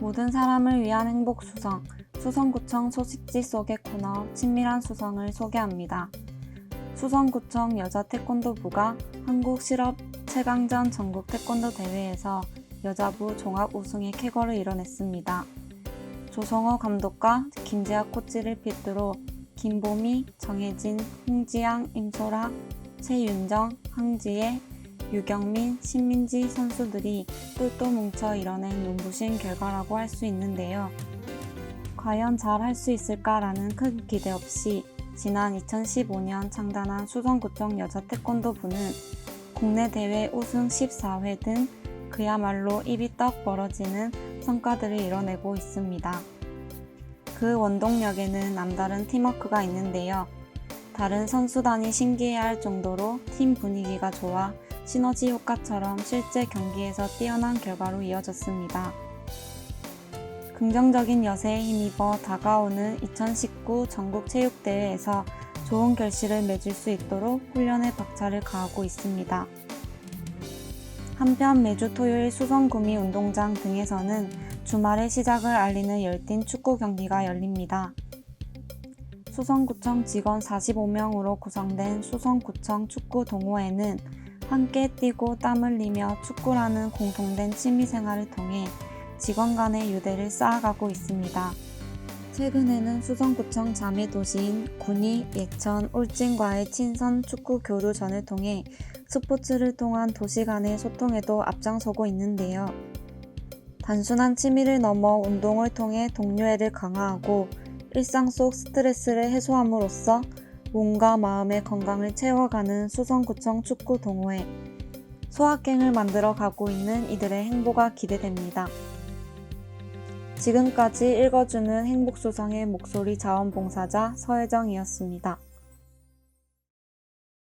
모든 사람을 위한 행복 수성, 수성구청 소식지 속의 코너 친밀한 수성을 소개합니다. 수성구청 여자 태권도부가 한국 실업 최강전 전국 태권도 대회에서 여자부 종합 우승의 쾌거를 이뤄냈습니다. 조성호 감독과 김재학 코치를 필두로 김보미, 정혜진, 홍지양, 임소라, 최윤정, 황지혜, 유경민, 신민지 선수들이 똘똘 뭉쳐 이뤄낸 눈부신 결과라고 할 수 있는데요. 과연 잘 할 수 있을까라는 큰 기대 없이 지난 2015년 창단한 수성구청 여자 태권도부는 국내 대회 우승 14회 등 그야말로 입이 떡 벌어지는 성과들을 이뤄내고 있습니다. 그 원동력에는 남다른 팀워크가 있는데요. 다른 선수단이 신기해할 정도로 팀 분위기가 좋아 시너지 효과처럼 실제 경기에서 뛰어난 결과로 이어졌습니다. 긍정적인 여세에 힘입어 다가오는 2019 전국체육대회에서 좋은 결실을 맺을 수 있도록 훈련에 박차를 가하고 있습니다. 한편 매주 토요일 수성구미 운동장 등에서는 주말의 시작을 알리는 열띤 축구 경기가 열립니다. 수성구청 직원 45명으로 구성된 수성구청 축구 동호회는 함께 뛰고 땀 흘리며 축구라는 공통된 취미생활을 통해 직원 간의 유대를 쌓아가고 있습니다. 최근에는 수성구청 자매 도시인 군위, 예천, 울진과의 친선 축구 교류전을 통해 스포츠를 통한 도시 간의 소통에도 앞장서고 있는데요. 단순한 취미를 넘어 운동을 통해 동료애를 강화하고 일상 속 스트레스를 해소함으로써 몸과 마음의 건강을 채워가는 수성구청 축구 동호회. 소확행을 만들어 가고 있는 이들의 행보가 기대됩니다. 지금까지 읽어주는 행복수성의 목소리 자원봉사자 서혜정이었습니다.